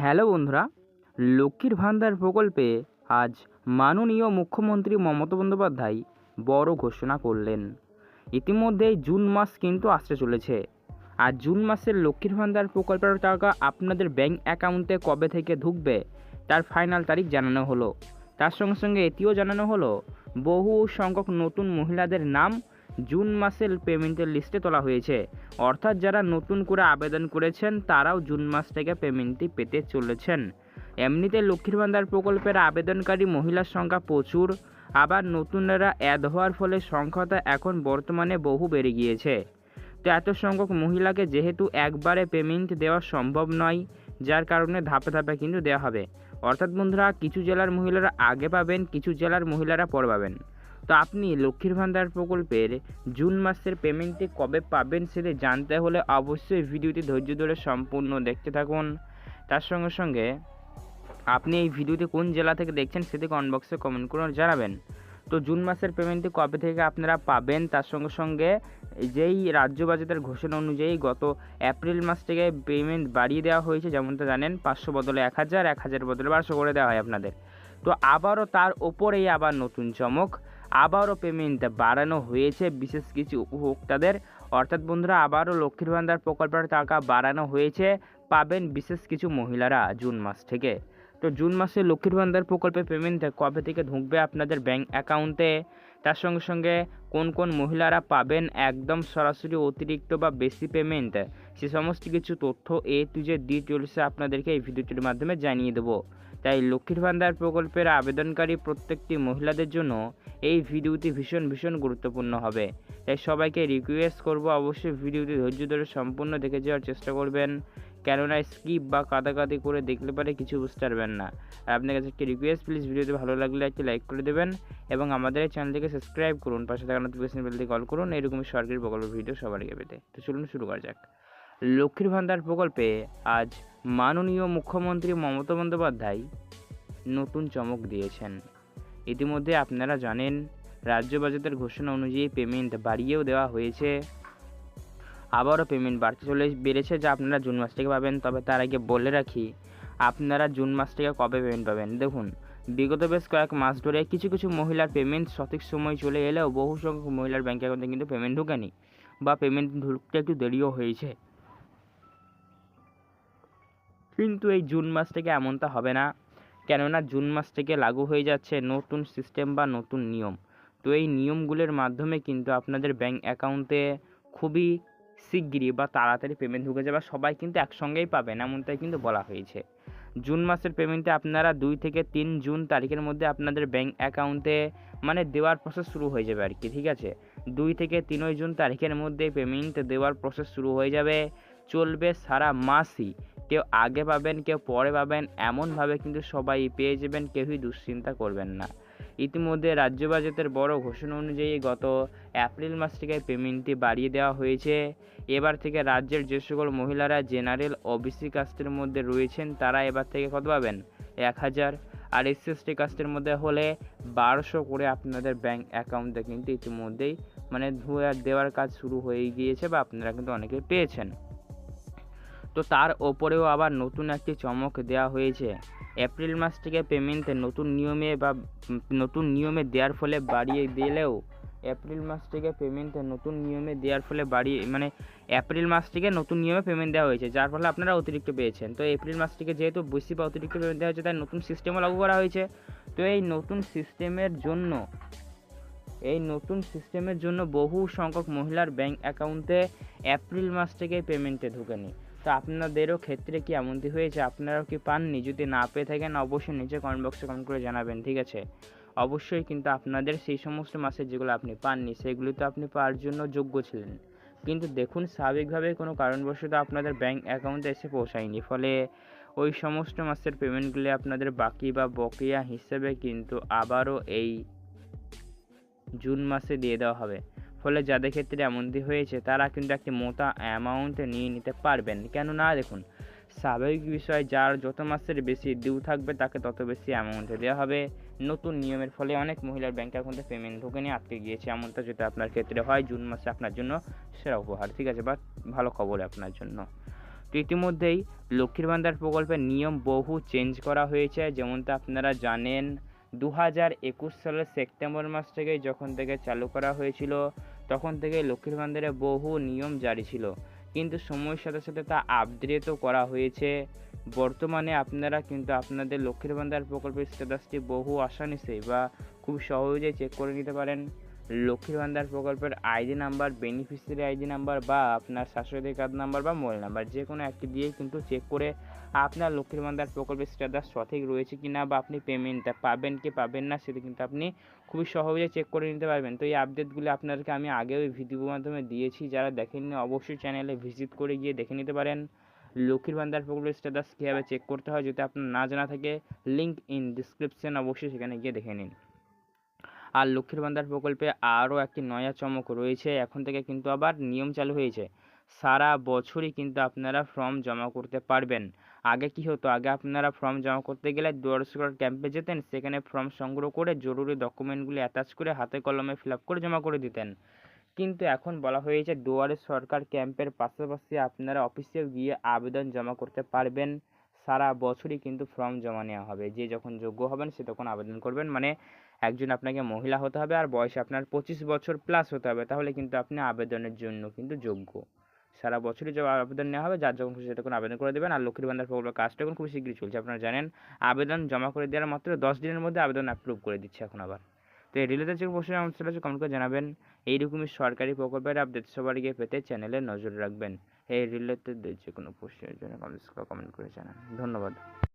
Hello বন্ধুরা, লক্ষ্মীর ভান্ডার প্রকল্পে আজ মাননীয় মুখ্যমন্ত্রী মমতা বন্দ্যোপাধ্যায় বড় ঘোষণা করলেন। ইতিমধ্যেই জুন মাস কিন্তু আসতে চলেছে। আর জুন মাসের লক্ষ্মীর ভান্ডার প্রকল্পের টাকা আপনাদের ব্যাংক অ্যাকাউন্টে কবে থেকে ঢুকবে, তার ফাইনাল তারিখ জানানো হলো। তার সঙ্গে সঙ্গে এটিও জানানো হলো, বহু সংখ্যক নতুন মহিলাদের নাম জুন মাসের পেমেন্টের লিস্টে তোলা হয়েছে। অর্থাৎ যারা নতুন করে আবেদন করেছেন, তারাও জুন মাস থেকে পেমেন্টটি পেতে চলেছেন। এমনিতে লক্ষ্মীর ভান্ডার প্রকল্পের আবেদনকারী মহিলার সংখ্যা প্রচুর, আবার নতুনরা অ্যাড হওয়ার ফলে সংখ্যাটা এখন বর্তমানে বহু বেড়ে গিয়েছে। তো এত সংখ্যক মহিলাকে যেহেতু একবারে পেমেন্ট দেওয়া সম্ভব নয়, যার কারণে ধাপে ধাপে কিন্তু দেওয়া হবে। অর্থাৎ বন্ধুরা, কিছু জেলার মহিলারা আগে পাবেন, কিছু জেলার মহিলারা পরে পাবেন। তো আপনি লক্ষ্মীর ভান্ডার প্রকল্পের জুন মাসের পেমেন্টটি কবে পাবেন সেটা জানতে হলে অবশ্যই ভিডিওটি ধৈর্য ধরে সম্পূর্ণ দেখতে থাকুন। তার সঙ্গে সঙ্গে আপনি এই ভিডিওটি কোন জেলা থেকে দেখছেন সেটি কমেন্ট বক্সে কমেন্ট করে জানাবেন। তো জুন মাসের পেমেন্টটি কবে থেকে আপনারা পাবেন? তার সঙ্গে সঙ্গে যেই রাজ্য বাজেটের ঘোষণা অনুযায়ী গত এপ্রিল মাস থেকে পেমেন্ট বাড়িয়ে দেওয়া হয়েছে, যেমনটা জানেন, পাঁচশো বদলে এক হাজার এক হাজার বদলে বারোশো করে দেওয়া হয় আপনাদের। তো আবারও তার ওপরেই আবার নতুন চমক। আবারও পেমেন্ট বাড়ানো হয়েছে। বিশেষ কিছু উপভোক্তাদের, অর্থাৎ বন্ধুরা, আবারও লক্ষ্মীর ভান্ডার প্রকল্পের টাকা বাড়ানো হয়েছে। পাবেন বিশেষ কিছু মহিলারা জুন মাস থেকে। তো জুন মাসে লক্ষ্মীর ভান্ডার প্রকল্পের পেমেন্ট কবে থেকে ঢুকবে আপনাদের ব্যাঙ্ক অ্যাকাউন্টে? তার সঙ্গে সঙ্গে কোন কোন মহিলারা পাবেন একদম সরাসরি অতিরিক্ত বা বেশি পেমেন্ট সে সমস্ত কিছু তথ্য এ টু যে ডিটেলসে আপনাদেরকে এই ভিডিওটির মাধ্যমে জানিয়ে দেবো। তাই লক্ষ্মীর ভান্ডার প্রকল্পের আবেদনকারী প্রত্যেকটি মহিলাদের জন্য এই ভিডিওটি ভীষণ ভীষণ গুরুত্বপূর্ণ হবে। তাই সবাইকে রিকোয়েস্ট করব অবশ্যই ভিডিওটি ধৈর্য ধরে সম্পূর্ণ দেখে যাওয়ার চেষ্টা করবেন। কেননা স্কিপ বা কাদাকাদি করে দেখলে পারে কিছু বুঝতে পারবেন না। আর আপনার কাছে একটি রিকোয়েস্ট প্লিজ ভিডিওটি ভালো লাগলে একটি লাইক করে দেবেন এবং আমাদের এই চ্যানেলটিকে সাবস্ক্রাইব করুন, পাশে থাকা নোটিফিকেশন বেলটি কল করুন, এরকমই সরকারি প্রকল্পের ভিডিও সবার আগে পেতে। তো চলুন শুরু করা যাক। লক্ষ্মীর ভান্ডার প্রকল্পে আজ মাননীয় মুখ্যমন্ত্রী মমতা বন্দ্যোপাধ্যায় নতুন চমক দিয়েছেন। ইতিমধ্যে আপনারা জানেন, রাজ্য বাজেটের ঘোষণা অনুযায়ী পেমেন্ট বাড়িয়েও দেওয়া হয়েছে। আবারও পেমেন্ট বাড়তে চলে বেড়েছে যা আপনারা জুন মাস থেকে পাবেন, তবে তার আগে বলে রাখি, আপনারা জুন মাস থেকে কবে পেমেন্ট পাবেন? দেখুন, বিগত বেশ কয়েক মাস ধরে কিছু কিছু মহিলার পেমেন্ট সঠিক সময় চলে এলেও বহু সংখ্যক মহিলার ব্যাঙ্ক অ্যাকাউন্টে কিন্তু পেমেন্ট ঢুকেনি বা পেমেন্ট ঢুকতে একটু দেরিও হয়েছে। কিন্তু এই জুন মাস থেকে এমনটা হবে না, কেননা জুন মাস থেকে লাগু হয়ে যাচ্ছে নতুন সিস্টেম বা নতুন নিয়ম। তো এই নিয়মগুলোর মাধ্যমে কিন্তু আপনাদের ব্যাঙ্ক অ্যাকাউন্টে খুবই শিগগিরই বা তাড়াতাড়ি পেমেন্ট ঢুকে যাবে সবাই কিন্তু একসঙ্গেই পাবেন এমনটাই কিন্তু বলা হয়েছে। জুন মাসের পেমেন্টে আপনারা দুই থেকে তিন জুন তারিখের মধ্যে আপনাদের ব্যাঙ্ক অ্যাকাউন্টে মানে দেওয়ার প্রসেস শুরু হয়ে যাবে আর কি ঠিক আছে? দুই থেকে তিনই জুন তারিখের মধ্যে পেমেন্ট দেওয়ার প্রসেস শুরু হয়ে যাবে। চলবে সারা মাসই। কেউ আগে পাবেন, কেউ পরে পাবেন, এমনভাবে কিন্তু সবাই পেয়ে যাবেন, কেউই দুশ্চিন্তা করবেন না। ইতিমধ্যে রাজ্য বাজেটের বড় ঘোষণা অনুযায়ী গত এপ্রিল মাস থেকে পেমেন্টটি বাড়িয়ে দেওয়া হয়েছে। এবার থেকে রাজ্যের যে সকল মহিলারা জেনারেল ওবিসি কাস্টের মধ্যে রয়েছেন, তারা এবার থেকে কত পাবেন? এক হাজার। আর এসসি কাস্টের মধ্যে হলে বারোশো করে আপনাদের ব্যাংক অ্যাকাউন্টে কিন্তু ইতিমধ্যেই মানে ধুয়ে দেওয়ার কাজ শুরু হয়ে গিয়েছে বা আপনারা কিন্তু অনেকে পেয়েছেন। তো তার ওপরেও আবার নতুন একটি চমক দেওয়া হয়েছে। এপ্রিল মাস থেকে পেমেন্ট নতুন নিয়মে বা নতুন নিয়মে দেওয়ার ফলে বাড়িয়ে দিলেও এপ্রিল মাস থেকে পেমেন্ট নতুন নিয়মে দেওয়ার ফলে বাড়িয়ে মানে এপ্রিল মাস থেকে নতুন নিয়মে পেমেন্ট দেওয়া হয়েছে, যার ফলে আপনারা অতিরিক্ত পেয়েছেন। তো এপ্রিল মাস থেকে যেহেতু বেশি বা অতিরিক্ত পেমেন্ট দেওয়া হয়েছে, তাই নতুন সিস্টেমও লাগু করা হয়েছে। তো এই নতুন সিস্টেমের জন্য, এই নতুন সিস্টেমের জন্য বহু সংখ্যক মহিলার ব্যাংক অ্যাকাউন্টে এপ্রিল মাস থেকে পেমেন্টে ঢুকেনি। তো আপনাদেরও ক্ষেত্রে কি এমনটি হয়েছে? আপনারাও কি পাননি? যদি না পেয়ে থাকেন, অবশ্যই নিচে কমেন্ট বক্সে কমেন্ট করে জানাবেন, ঠিক আছে? অবশ্যই কিন্তু আপনাদের সেই সমস্ত মাসে যেগুলো আপনি পাননি, সেগুলি তো আপনি পাওয়ার জন্য যোগ্য ছিলেন। কিন্তু দেখুন, স্বাভাবিকভাবে কোনো কারণবশত আপনাদের ব্যাংক অ্যাকাউন্টে এসে পৌঁছায়নি। ফলে ওই সমস্ত মাসের পেমেন্টগুলি আপনাদের বাকি বা বকেয়া হিসেবে কিন্তু আবারও এই জুন মাসে দিয়ে দেওয়া হবে। ফলে যাদের ক্ষেত্রে এমনটি হয়েছে, তারা কিন্তু একটি মোটা অ্যামাউন্ট নিয়ে নিতে পারবেন। কেননা, দেখুন, স্বাভাবিক বিষয়, যার যত মাসের বেশি ডিউ থাকবে, তাকে তত বেশি অ্যামাউন্টে দেওয়া হবে। নতুন নিয়মের ফলে অনেক মহিলার ব্যাংক অ্যাকাউন্টে পেমেন্ট ঢুকে নিয়ে আটকে গিয়েছে। এমনটা যদি আপনার ক্ষেত্রে হয়, জুন মাসে আপনার জন্য সেরা উপহার। ঠিক আছে বা ভালো খবর আপনার জন্য। তো ইতিমধ্যেই লক্ষ্মীর ভান্ডার প্রকল্পের নিয়ম বহু চেঞ্জ করা হয়েছে। যেমনটা আপনারা জানেন দু হাজার একুশ সালের সেপ্টেম্বর মাস থেকে যখন থেকে চালু করা হয়েছিল তখন থেকে লক্ষ্মীর ভান্ডারে বহু নিয়ম জারি ছিল। কিন্তু সময়ের সাথে সাথে তা আপডেটও করা হয়েছে। বর্তমানে আপনারা কিন্তু আপনাদের লক্ষ্মীর ভান্ডার প্রকল্পের স্ট্যাটাসটি বহু আসানিসে বা খুব সহজেই চেক করে নিতে পারেন। লক্ষ্মীর ভান্ডার প্রকল্পের ID number beneficiary ID number বা আপনার স্বাস্থ্যসাথী কার্ড নাম্বার বা মোবাইল নাম্বার যে কোনো একটি দিয়ে কিন্তু চেক করে আপনার লক্ষ্মীর ভান্ডার প্রকল্পের স্ট্যাটাস সঠিক রয়েছে কি না বা আপনি পেমেন্টটা পাবেন কি পাবেন না, সেটা কিন্তু আপনি খুবই সহজে চেক করে নিতে পারবেন। তো এই আপডেটগুলি আপনাদেরকে আমি আগেও ভিডিওর মাধ্যমে দিয়েছি, যারা দেখেননি অবশ্যই চ্যানেলে ভিজিট করে গিয়ে দেখে নিতে পারেন। লক্ষ্মীর ভান্ডার প্রকল্পের স্ট্যাটাস কীভাবে চেক করতে হয় যদি আপনার না জানা থাকে লিঙ্ক ইন ডিসক্রিপশন অবশ্যই সেখানে গিয়ে দেখে নিন। আর লক্ষ্মীর ভান্ডার প্রকল্পে আরও একটি নয়া চমক রয়েছে, এখন থেকে কিন্তু আবার নিয়ম চালু হয়েছে। সারা বছরই কিন্তু আপনারা ফর্ম জমা করতে পারবেন। আগে কি হতো? আগে আপনারা ফর্ম জমা করতে গেলে দুয়ার সরকার ক্যাম্পে যেতেন, সেখানে ফর্ম সংগ্রহ করে জরুরি ডকুমেন্টগুলি অ্যাটাচ করে হাতে কলমে ফিল আপ করে জমা করে দিতেন। কিন্তু এখন বলা হয়েছে দুয়ারে সরকার ক্যাম্পের পাশাপাশি আপনারা অফিসেও গিয়ে আবেদন জমা করতে পারবেন। সারা বছরই কিন্তু ফর্ম জমা নেওয়া হবে। যে যখন যোগ্য হবেন সে তখন আবেদন করবেন। মানে একজন আপনাকে মহিলা হতে হবে আর বয়স আপনার পঁচিশ বছর প্লাস হতে হবে। তাহলে কিন্তু আপনি আবেদনের জন্য কিন্তু যোগ্য। সারা বছরই যে আবেদন নেওয়া হবে, যার যখন খুশি তখন আবেদন করে দেবেন। আর লক্ষ্মীর ভান্ডার প্রকল্পের কাজটা এখন খুব শীঘ্রই চলছে। আপনারা জানেন, আবেদন জমা করে দেওয়ার মাত্র দশ দিনের মধ্যে আবেদন অ্যাপ্রুভ করে দিচ্ছে এখন আবার। তো এই রিলেটেড যে প্রশ্ন আমার চ্যানেলে কমেন্ট করে জানাবেন। এইরকমই সরকারি প্রকল্পের আপডেট সবার গিয়ে পেতে চ্যানেলে নজর রাখবেন। এই রিলেটেড যে কোনো প্রশ্নের জন্য কমেন্ট করে জানান ধন্যবাদ।